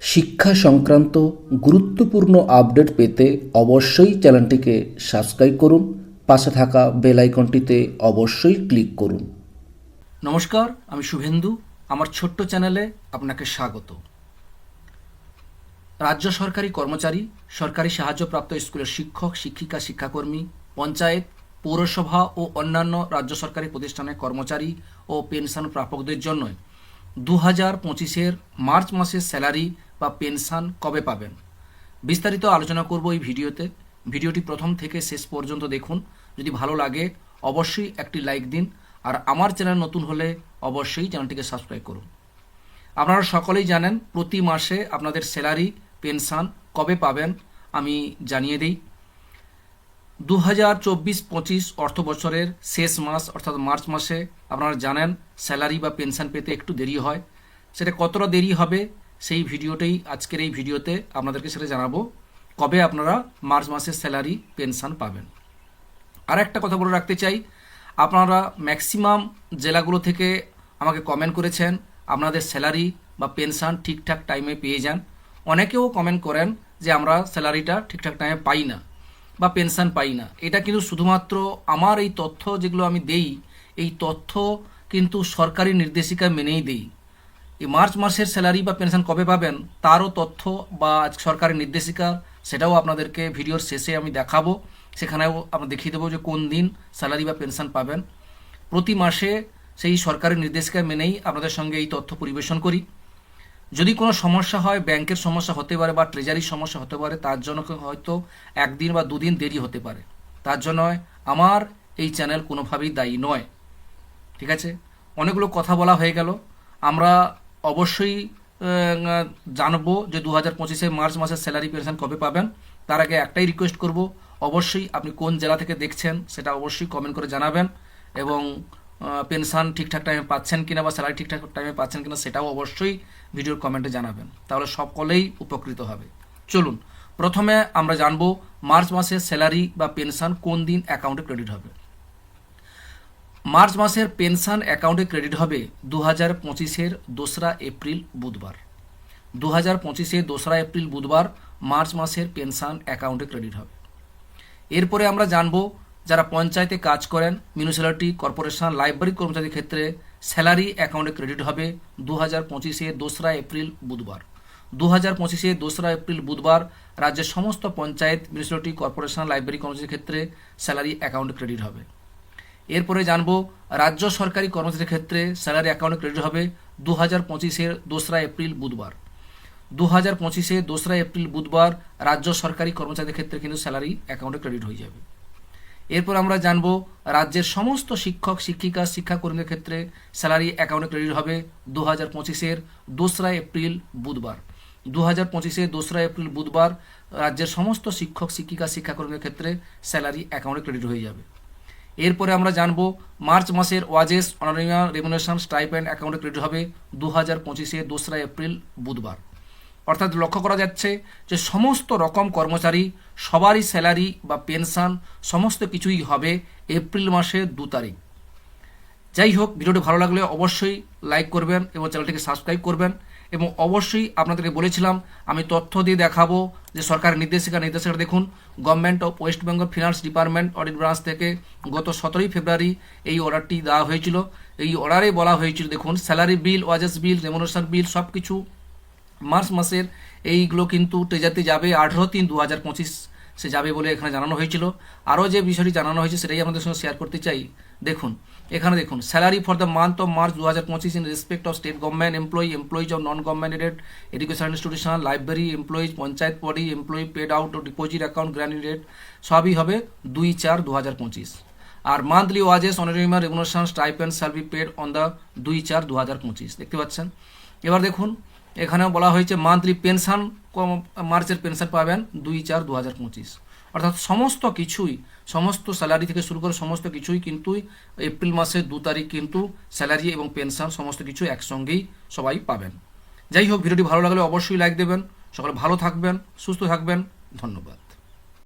শিক্ষা সংক্রান্ত গুরুত্বপূর্ণ আপডেট পেতে অবশ্যই চ্যানেলটিকে সাবস্ক্রাইব করুন, পাশে থাকা বেল আইকনটিতে অবশ্যই ক্লিক করুন। নমস্কার, আমি শুভেন্দু, আমার ছোট্ট চ্যানেলে আপনাকে স্বাগত। রাজ্য সরকারি কর্মচারী, সরকারি সাহায্যপ্রাপ্ত স্কুলের শিক্ষক, শিক্ষিকা, শিক্ষাকর্মী, পঞ্চায়েত, পৌরসভা ও অন্যান্য রাজ্য সরকারি প্রতিষ্ঠানের কর্মচারী ও পেনশন প্রাপকদের জন্য দু হাজার পঁচিশের মার্চ মাসের স্যালারি বা পেনশন কবে পাবেন? বিস্তারিত আলোচনা করব এই ভিডিওতে। ভিডিওটি প্রথম থেকে শেষ পর্যন্ত দেখুন। যদি ভালো লাগে, অবশ্যই একটি লাইক দিন। আর আমার চ্যানেল নতুন হলে অবশ্যই চ্যানেলটিকে সাবস্ক্রাইব করুন। আপনারা সকলেই জানেন, প্রতি মাসে আপনাদের স্যালারি, পেনশন কবে পাবেন আমি জানিয়ে দিই। দু হাজার চব্বিশ পঁচিশ অর্থ বছরের শেষ মাস, অর্থাৎ মার্চ মাসে আপনারা জানেন, স্যালারি বা পেনশন পেতে একটু দেরি হয়। সেটা কতটা দেরি হবে সেই ভিডিওটাই আজকের এই ভিডিওতে আপনাদেরকে সেটা জানাব। কবে আপনারা মার্চ মাসের স্যালারি পেনশন পাবেন? আর একটা কথা বলে রাখতে চাই, আপনারা ম্যাক্সিমাম জেলাগুলো থেকে আমাকে কমেন্ট করেছেন, আপনাদের স্যালারি বা পেনশন ঠিকঠাক টাইমে পেয়ে যান। অনেকেও কমেন্ট করেন যে আমরা স্যালারিটা ঠিকঠাক টাইমে পাই না বা পেনশন পাই না। এটা কিন্তু শুধুমাত্র আমার এই তথ্য যেগুলো আমি দেই, এই তথ্য কিন্তু সরকারি নির্দেশিকা মেনেই দেই। এই মার্চ মাসের স্যালারি বা পেনশন কবে পাবেন, তারও তথ্য বা সরকারি নির্দেশিকা, সেটাও আপনাদেরকে ভিডিওর শেষে আমি দেখাবো। সেখানেও আমরা দেখিয়ে দেবো যে কোন দিন স্যালারি বা পেনশন পাবেন। প্রতি মাসে সেই সরকারি নির্দেশিকা মেনেই আপনাদের সঙ্গে এই তথ্য পরিবেশন করি। যদি কোনো সমস্যা হয়, ব্যাংকের সমস্যা হতে পারে বা ট্রেজারির সমস্যা হতে পারে, তার জন্য হয়তো একদিন বা দুদিন দেরি হতে পারে। তার জন্য আমার এই চ্যানেল কোনোভাবেই দায়ী নয়। ঠিক আছে? অনেকগুলো কথা বলা হয়ে গেল। আমরা অবশ্যই জানব যে দু হাজার পঁচিশে মার্চ মাসের স্যালারি পেনশন কবে পাবেন। তার আগে একটাই রিকোয়েস্ট করব, অবশ্যই আপনি কোন জেলা থেকে দেখছেন সেটা অবশ্যই কমেন্ট করে জানাবেন এবং পেনশন ঠিকঠাক টাইমে পাচ্ছেন কিনা বা স্যালারি ঠিকঠাক টাইমে পাচ্ছেন কিনা সেটাও অবশ্যই ভিডিওর কমেন্টে জানাবেন। তাহলে সকলেই উপকৃত হবে। চলুন, প্রথমে আমরা জানব মার্চ মাসের স্যালারি বা পেনশন কোন দিন অ্যাকাউন্টে ক্রেডিট হবে। মার্চ মাসের পেনশন অ্যাকাউন্টে ক্রেডিট হবে দু হাজার পঁচিশের দোসরা এপ্রিল বুধবার। দু হাজার পঁচিশের দোসরা এপ্রিল বুধবার মার্চ মাসের পেনশন অ্যাকাউন্টে ক্রেডিট হবে। এরপরে আমরা জানব যারা পঞ্চায়েতে কাজ করেন, মিউনিসিপ্যালিটি, কর্পোরেশন, লাইব্রেরি কর্মচারীর ক্ষেত্রে স্যালারি অ্যাকাউন্টে ক্রেডিট হবে দু হাজার পঁচিশে দোসরা এপ্রিল বুধবার। দু হাজার পঁচিশে দোসরা এপ্রিল বুধবার রাজ্যের সমস্ত পঞ্চায়েত, মিউনিসিপ্যালিটি, কর্পোরেশন, লাইব্রেরি কর্মচারীর ক্ষেত্রে স্যালারি অ্যাকাউন্টে ক্রেডিট হবে। এরপরে জানব রাজ্য সরকারি কর্মচারীর ক্ষেত্রে স্যালারি অ্যাকাউন্টে ক্রেডিট হবে দু হাজার পঁচিশের দোসরা এপ্রিল বুধবার। দু হাজার পঁচিশে দোসরা এপ্রিল বুধবার রাজ্য সরকারি কর্মচারীদের ক্ষেত্রে কিন্তু স্যালারি অ্যাকাউন্টে ক্রেডিট হয়ে যাবে। এরপর আমরা জানব রাজ্যের সমস্ত শিক্ষক, শিক্ষিকা, শিক্ষাকর্মীদের ক্ষেত্রে স্যালারি অ্যাকাউন্টে ক্রেডিট হবে দু হাজার পঁচিশের দোসরা এপ্রিল বুধবার। দু হাজার পঁচিশে দোসরা এপ্রিল বুধবার রাজ্যের সমস্ত শিক্ষক, শিক্ষিকা, শিক্ষাকর্মীদের ক্ষেত্রে স্যালারি অ্যাকাউন্টে ক্রেডিট হয়ে যাবে। এরপরে আমরা জানব মার্চ মাসের ওয়াজেস অনারিয়া রেমুনেশন স্টাইপেন্ড অ্যাকাউন্টে ক্রেডিট হবে দু হাজার পঁচিশে দোসরা এপ্রিল বুধবার। অর্থাৎ লক্ষ্য করা যাচ্ছে যে সমস্ত রকম কর্মচারী, সবারই স্যালারি বা পেনশন সমস্ত কিছুই হবে এপ্রিল মাসের দু তারিখ। যাই হোক, ভিডিওটি ভালো লাগলে অবশ্যই লাইক করবেন এবং চ্যানেলটিকে সাবস্ক্রাইব করবেন। এবং অবশ্যই আপনাদেরকে বলেছিলাম, আমি তথ্য দিয়ে দেখাবো যে সরকার নির্দেশিকা নির্দেশিকা দেখুন government of West Bengal finance department audit branch থেকে গত সতেরোই ফেব্রুয়ারি এই অর্ডারটি দেওয়া হয়েছিল। এই অর্ডারে বলা হয়েছিল, দেখুন স্যালারি বিল ওয়াজেস বিল রেমোনেশন বিল সব কিছু মার্চ মাসের এইগুলো কিন্তু ট্রেজারিতে যাবে আঠেরো তিন দু হাজার পঁচিশ। সে যাবে বলে এখানে জানানো হয়েছিল। আরও যে বিষয়টি জানানো হয়েছে সেটাই আমাদের সঙ্গে শেয়ার করতে চাই। দেখুন, এখানে দেখুন salary for the month of March দু হাজার পঁচিশ in respect of state government employee employees of non government education institution library employees panchayat body employee paid out deposit account grant aided সবই হবে দুই চার দু হাজার পঁচিশ। আর monthly wages honorarium regulation stipend shall be paid on the দুই চার দু হাজার পঁচিশ। দেখতে পাচ্ছেন? এবার দেখুন এখানেও বলা হয়েছে মান্থলি পেনশন মার্চের পেনশন পাবেন দুই চার দু হাজার পঁচিশ। অর্থাৎ সমস্ত কিছুই, সমস্ত স্যালারি থেকে শুরু করে সমস্ত কিছুই কিন্তু এপ্রিল মাসের দু তারিখ কিন্তু স্যালারি এবং পেনশন সমস্ত কিছু একসঙ্গেই সবাই পাবেন। যাই হোক, ভিডিওটি ভালো লাগলে অবশ্যই লাইক দেবেন। সকলে ভালো থাকবেন, সুস্থ থাকবেন। ধন্যবাদ।